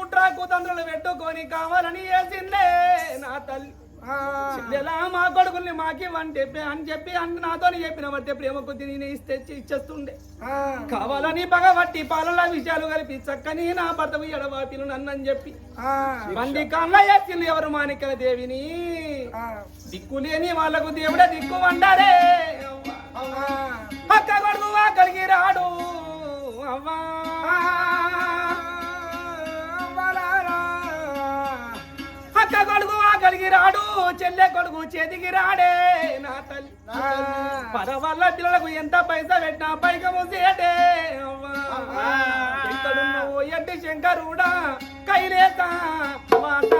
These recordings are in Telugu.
కుట్ర కుతంత్రాలు పెట్టుకొని కావాలని వేసిందే. నా తల్లి చెల్లెలా మా కొడుకుల్ని మాకివ్వని చెప్పి అని చెప్పి అని నాతో చెప్పిన బట్టి ప్రేమ కొద్ది నేను ఇస్తే ఇచ్చేస్తుండే. కావాలని పగబట్టి పాలల విషయాలు కలిపి చక్కని నా భర్త ఎడబాపిలు నన్నని చెప్పి. మంది కళ్ళ ఎవరు మాణిక్య దేవిని? దిక్కు లేని వాళ్ళకు దేవుడే దిక్కు అంటారే అక్క కొడుకు కలిగి రాడు. అవ్వా. అక్క కొడుకు కలిగి రాడు చెల్లె కొడుకు చేతికి రాడే నా తల్లి. పరవల్ల పిల్లలకు ఎంత పైసా పెట్టినా పైగా మూసేటే. ఎక్కడున్నావు ఎడ్డి శంకరుడా కైలేక మాట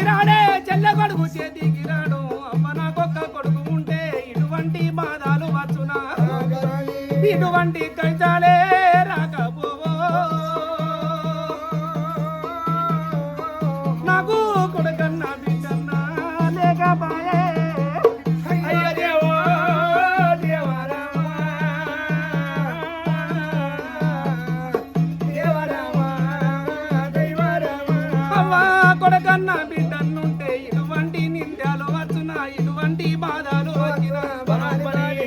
రాడే చెల్లె కొడుకు చేతికి రాడు అమ్మ నాకొక్క కొడుకు ఉంటే ఇటువంటి బాధలు వచ్చునా? ఇటువంటి కష్టాలే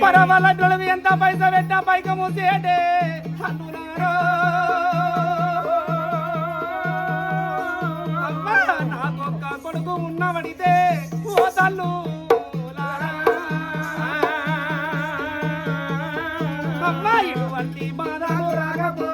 పరవలడ్డలు ఎంత పైస పెట్టా పైకి మూసేటే అన్నులారో అమ్మా నాకొక్క కొడుకు ఉన్నవడితే ఓ తల్లు. అమ్మా ఇటువంటి బాధలు రాకపో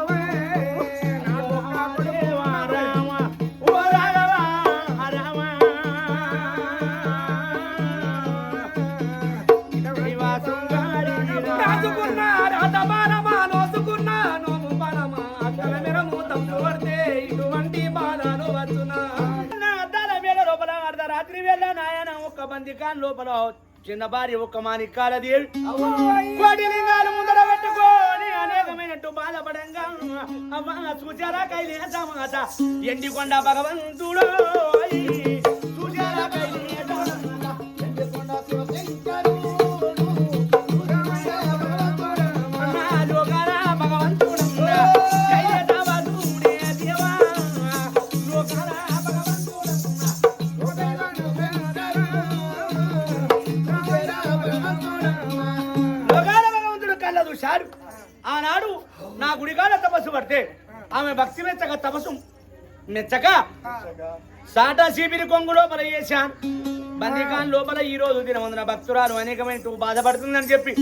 బంది కాన్ లోపల చిన్న భార్య ఒక్క మాని కోటి లింగాలు ముందర పెట్టుకొని అనేకమైనట్టు బాధపడంగా అమ్మ చూచారా కైలేసమాత ఎండికొండ భగవంతుడు ఆనాడు నా గుడికాల తపస్సు పడితే ఆమె భక్తి మెచ్చక తపస్సు మెచ్చక సాటా శిబిరి కొంగు లోపల వేశాను బందీఖాన్ లోపల ఈ రోజు దినవందన భక్తురాలు అనేకమైన బాధపడుతుందని చెప్పి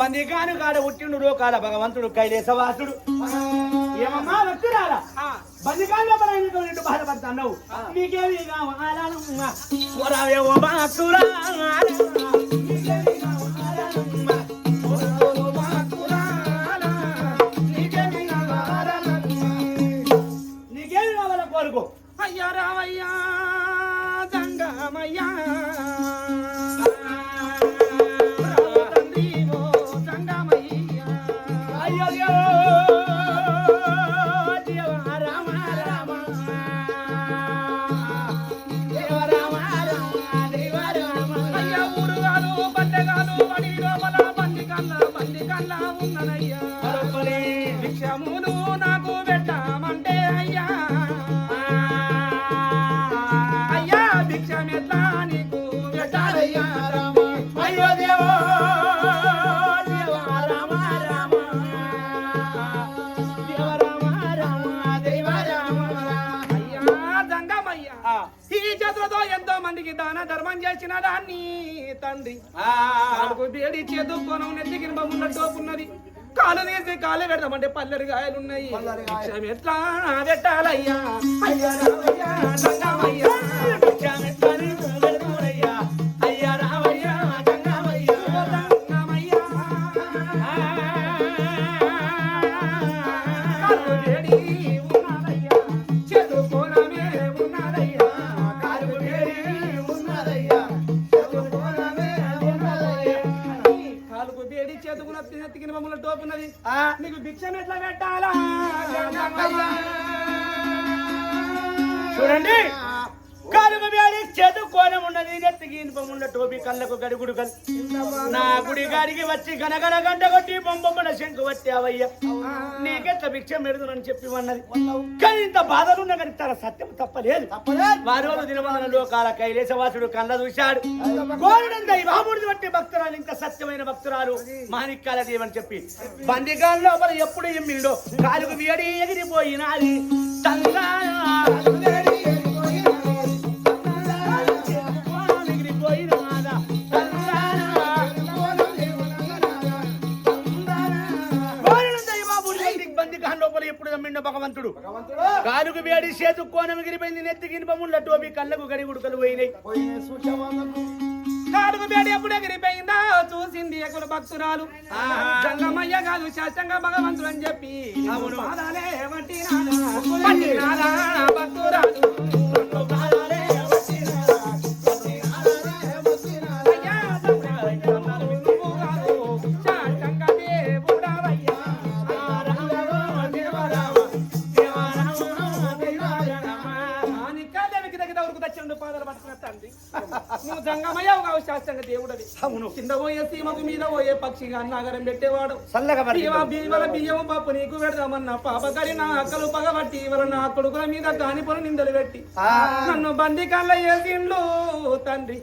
బందీఖాను కాడ పుట్టిండు లోకాల భగవంతుడు కైలేసవాసుడు ఏమమ్మా భక్తురాలా? బందీఖాన్ లోపల బాధపడుతున్నావు? నీకేమి భిక్షములు నాకు పెట్టామంటే అయ్యా. అయ్యా భిక్షం ఎట్లా నీకు పెట్టాలయ్యా రామ. అయ్యో దేవ ఈ చేతులతో ఎంతో మందికి దాన ధర్మం చేసిన దాన్ని తండ్రి. బేడి చేతుకోనం నెత్తికి ఉన్న టోపున్నది. కాలు తీసి కాలు పెడదామంటే పల్లెరు గాయలున్నాయి భిక్షం ఎట్లా పెట్టాలయ్యా అయ్యా కళ్ళకు గడుగుడు నా గుడి గారికి వచ్చి గనగన గంట కొట్టి బొమ్మమ్మన శంకు నీకెట్ల భిక్ష మెడుదునని చెప్పి అన్నది. కానీ ఇంత బాధలున్నా కానీ తన సత్యం తప్పలేదు. వారు దినవందన లోకాల కైలేశవాసుడు కళ్ళ చూశాడు. గోరుడంత ఈ బట్టి భక్తురాలు ఇంత సత్యమైన భక్తురాలు. మాణిక్యాల దేవని చెప్పి. బందిగాన్ లోపల ఎప్పుడు ఎమ్మిండో కాలుగు వేడి ఎగిరిపోయినాది. తంగా ఎప్పుడు నమ్మిండో భగవంతుడు. కాలుకు వేడి చేతు కోణం ఎగిరిపోయింది నెత్తికి ఇనుపముళ్ళ టోపీ కళ్ళకు గడి గుడుకలు పోయినాయి. కాడుగు వేడి ఎప్పుడు ఎగిరిపోయిందా చూసింది ఎక్కడ భక్తురాలు. జంగమయ్య కాదు శాస్త్రంగా భగవంతుడు అని చెప్పి. భక్తురాలు. వరకు తెచ్చిండు పాదాలు పట్టుకున్న తండ్రి. నువ్వు జంగమయ్యావు కావు శాస్త్రంగా దేవుడవి. అవును. కింద పోయే సీమకు మీద పోయే పక్షిగా అన్నాగరం పెట్టేవాడు. బియ్యం బియ్యం పప్పు నీకు పెడదామన్న. పాపకరి నా అక్కలు పగబట్టి ఇవాళ నా కొడుకుల మీద కాని పని నిందలు పెట్టి. నన్ను బంది కళ్ళ వేసిండ్లు తండ్రి.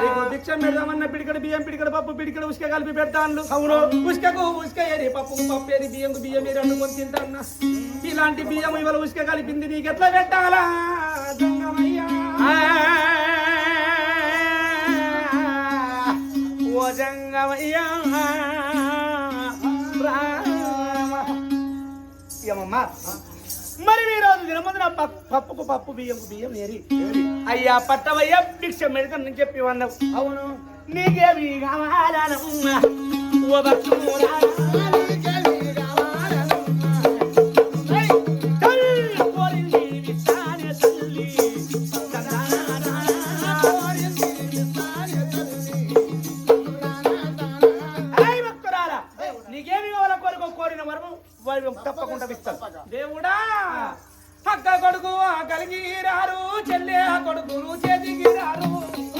నీకు భిక్ష పెడదామన్న పిడికడ బియ్యం పిడికడ పప్పు పిడికడ ఉసుక కలిపి పెడతాను అవును. ఉసుకకు ఉసుక ఏరి పప్పుకు పప్పు ఏరి బియ్యంకు బియ్యం ఏరి అనుకొని తింటాన్నా ఇలాంటి బియ్యం ఇవాళ ఉసుక కలిపింది నీకు ఎట్లా పెట్టాలా? జంగమయ్యా. మరి ఈ రోజు దినమందున పప్పుకు పప్పు బియ్యంకు బియ్యం ఏరి అయ్యా పట్టవయ్యా భిక్ష మెడకని చెప్పి వన్నావు అవును. నీకేమి కావాలనమ్మా ఓ నీకేమి కావాలో కోరుకో కోరిన వరము? వారి తప్పకుండా ఇస్తాను దేవుడా అక్క కొడుకు కలిగి రారు చెల్లె కొడుకులు చేతికి రారు.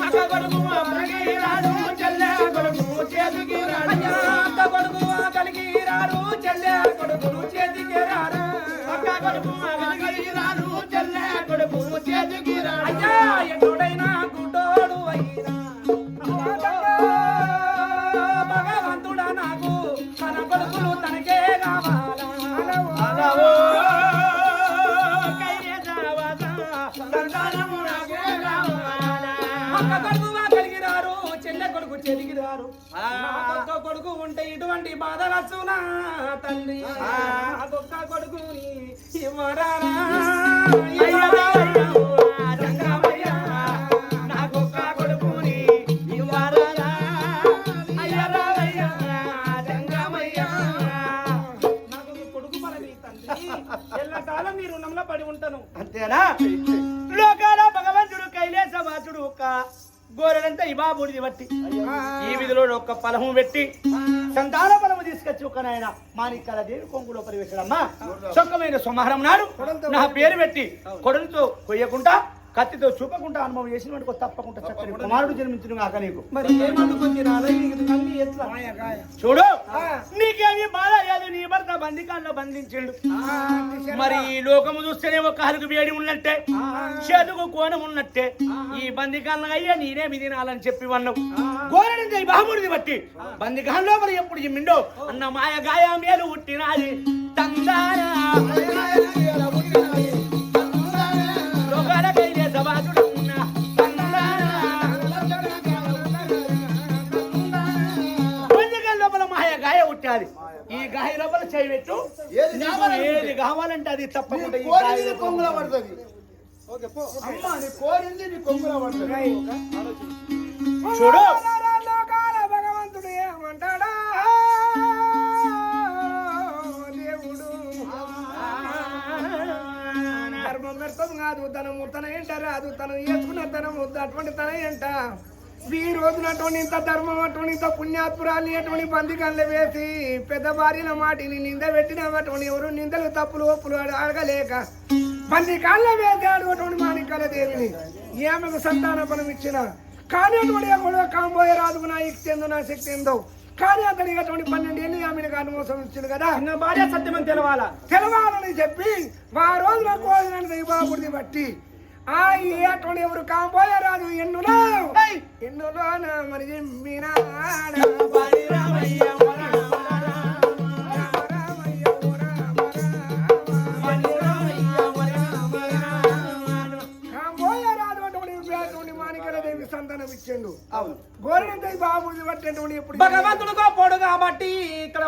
అక్క కొడుకు కలిగి రారు చెల్లె కొడుకులు కలిగిరారు చెల్లె కొడుకు చెలిగిరారు. ఒక్క కొడుకు ఉంటే ఇటువంటి బాధ రచ్చునా తల్లి. అదొక్క కొడుకు తండ్రి ఎల్లకాలం నీ రుణంలో పడి ఉంటాను. అంతేనా? గోరెడంతా ఈ బాబుడిది బట్టి ఈ విధిలో ఒక్క ఫలము పెట్టి సంతాన ఫలము తీసుకొచ్చి ఒక నాయన మాణిక్యాల దేవి కొంగులో పరివేశాడమ్మా చొక్కమైన సోమవారం నాడు నా పేరు పెట్టి కొడులతో కొయ్యకుండా కత్తితో చూపకుండా అనుభవం చేసిన వాడికి తప్పకుండా చక్కని కుమారుడు జన్మించిన కాక నీకు. చూడు నీకేమి బాధ లేదు నీ భర్త బందికాల్లో బంధించిండు. మరి ఈ లోకము చూస్తేనే ఒక హలుగు వేడి ఉన్నట్టే చేతుకు కోణం ఉన్నట్టే. ఈ బందికాలను అయ్యా నేనే మిదినాలని చెప్పి వన్నావు. గోరడింది బాబుడిది బట్టి బందికాల్లో మరి ఎప్పుడు చిమ్మిండో? అన్న మాయ గాయ మేలు పుట్టినాది తందానా. చేయి పెట్టు ఏది కావాలంటే? అది తప్పకుండా కొంగుల పడుతుంది. అమ్మ నీ కోరింది నీ కొంగుల పడుతుంది. చూడు. భగవంతుడు ఏమంటాడా? దేవుడు. ధర్మం వ్యర్థం కాదు ధనము తన ఎంట రాదు. తను వేసుకున్న ధనము అటువంటి తన ఎంట. ఈ రోజున అటువంటి ఇంత ధర్మం అటువంటి ఇంత పుణ్యాత్పురాల్ని అటువంటి బందికన్లు వేసి పెద్ద భార్యల మాటిని నింద పెట్టిన అటువంటి ఎవరు నిందలు తప్పులు ఒప్పులు అడ- అడగలేక బంది కాళ్ళ వేసి అటువంటి మాణిక్యాల దేవిని ఏమకు సంతాన బలం ఇచ్చిన కానీ అటువంటి కూడా కాంబోయే రాదుకు నా యుక్తి ఎందు నా శక్తి ఎందో కానీ అతనికి అటువంటి పన్నెండు ఏళ్ళు ఆమెను కాదు మోసం ఇచ్చింది కదా? నా భార్య సత్యమని తెలవాలా? తెలవాలని చెప్పి ఆ రోజున కోదిన దైవాపుడిని బట్టి ఆ అటువంటి ఎవరు కాంబోయే రాదు ఎన్నులో ఎన్నులో నా మరి జిమ్మినాడా. రామయ్య సంతానం ఇచ్చిండు గోరిన దైవాపుడిని బట్టి ఎప్పుడు భగవంతుడుగా పోడు కాబట్టి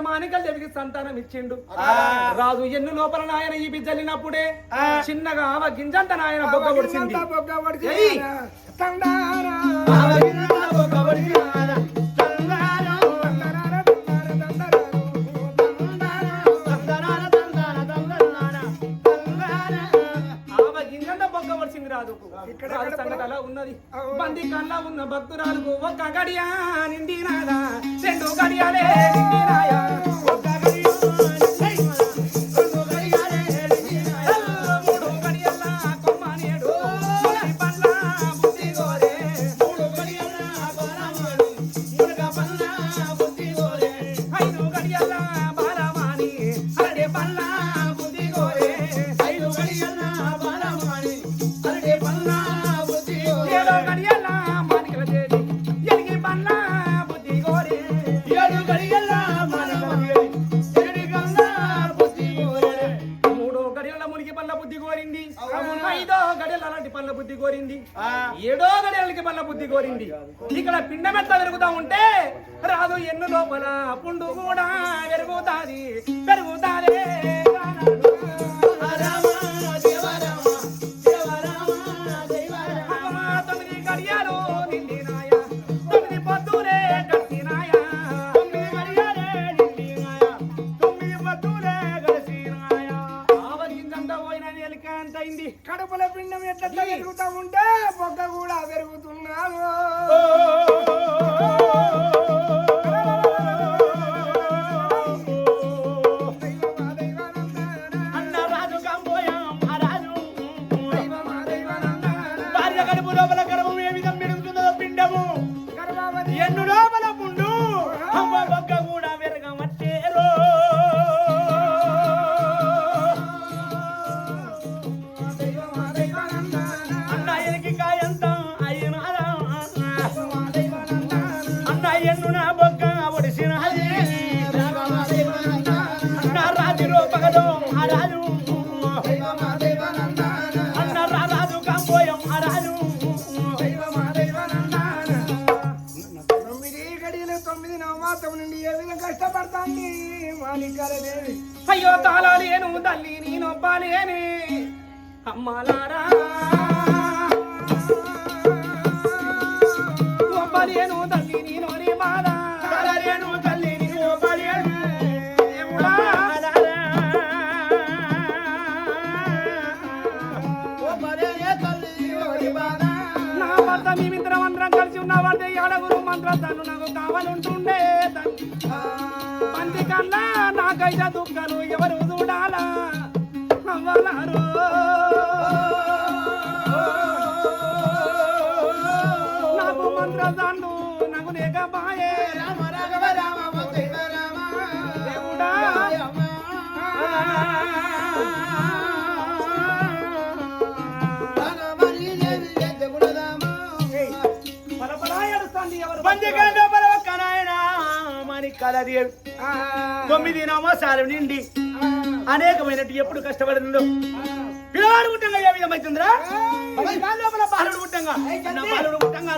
మానికల దేవికి సంతానం ఇచ్చిండు. రాజు ఎన్ను లోపల నాయన ఈ బిజ్జలినప్పుడే చిన్నగా ఆవ గింజంత నాయన బొగ్గ పొడిచింది. బొగ్గ ఉన్నది. బంది కళ్ళ ఉన్న భక్తురాలకు ఒక్క గడియా నిండినాదా? రెండు గడియాలే. பெரிய అమ్మాలారా ఒబ్బలేను తల్లి నేను నీ బాధ తలలేను తల్లి. నా భర్త అందరం కలిసి ఉన్న వాడితే ఏడగురు మంత్రాలు నాకు కావాలంటుండే మంది కన్నా నాకైతే దుఃఖాలు ఎవరు చూడాలా? అవ్వలారు లేక బాయే దేవుడా. ఏడుస్తాంది ఎవరు? పంచగండ బలవక్క నాయన. మని కలదేవి తొమ్మిది నవసాలు నిండి. అనేకమైనట్టు ఎప్పుడు కష్టపడిందో పిల్లవాడు ఏ విధమైతుందిరా బాలుడు పుట్టంగా. బాలుడు పుట్టంగా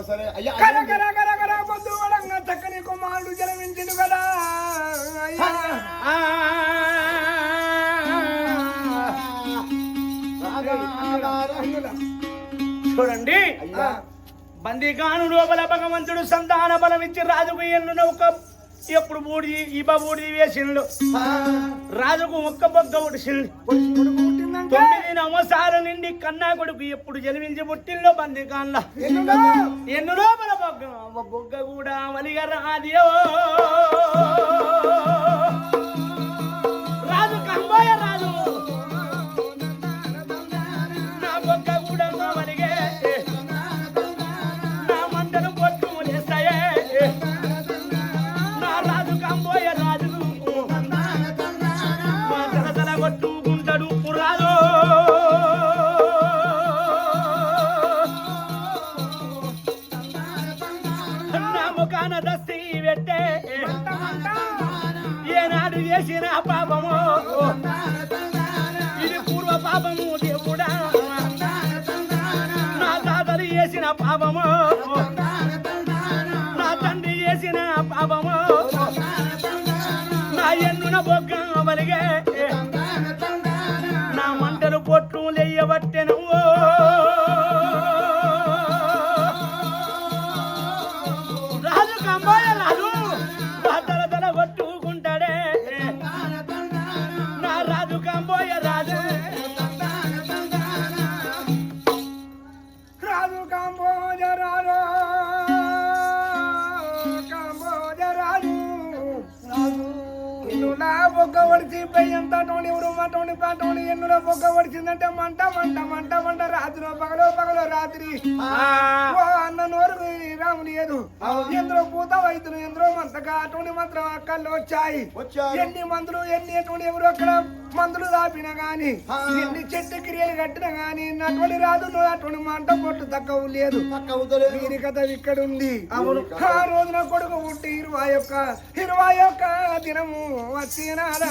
ఒక్కసారి అయ్యా చక్కని కుమారుడు జన్మించిండు కదా అయ్యా. చూడండి బందీకాను లోపల భగవంతుడు సంతాన బలం ఇచ్చి రాజుకు ఎన్ను నౌక ఎప్పుడు బూడి ఇబ బూడి వేసిండు రాజుకు ఒక్క బొగ్గ తొమ్మిది నవసాల నుండి కన్నా కొడుకు ఎప్పుడు జన్మించి పుట్టిండో బందీకాన్ల ఎన్నులో? ఎన్ను లోపల బొగ్గ? బొగ్గ కూడా వలిగ పాపము. నా తండ్రి చేసిన పాపము. నా ఎన్నున బొగ్గ వలిగే. నా మంటలు పొట్టు లేయబట్టెను. బొగ్గ వడిచి పెయ్యంత టోని ఉరుమ టోని పాటోని ఎన్నుల బొగ్గ వడిచిందంటే మంట మంట మంట మంట రాత్రిలో పగలో పగలో రాత్రి. అన్న నోరు రాముని ఏదు ఎందరో పూత వైద్యులు ఎందరో మంతగా అటువంటి మంత్రం అక్కల్లో వచ్చాయి. వచ్చాయి. ఎన్ని మందులు ఎన్ని ఎటువంటి ఎవరు అక్కడ మందులు దాపినా గాని ఎన్ని చెట్టు క్రియలు కట్టినా గాని అటువంటి రాదు అటువంటి మంట పొట్టు తక్కువ లేదు. వీరి కథ ఇక్కడ ఉంది ఆ రోజున కొడుకు పుట్టి ఇరవై యొక్క ఇరవై యొక్క దినము వచ్చినారా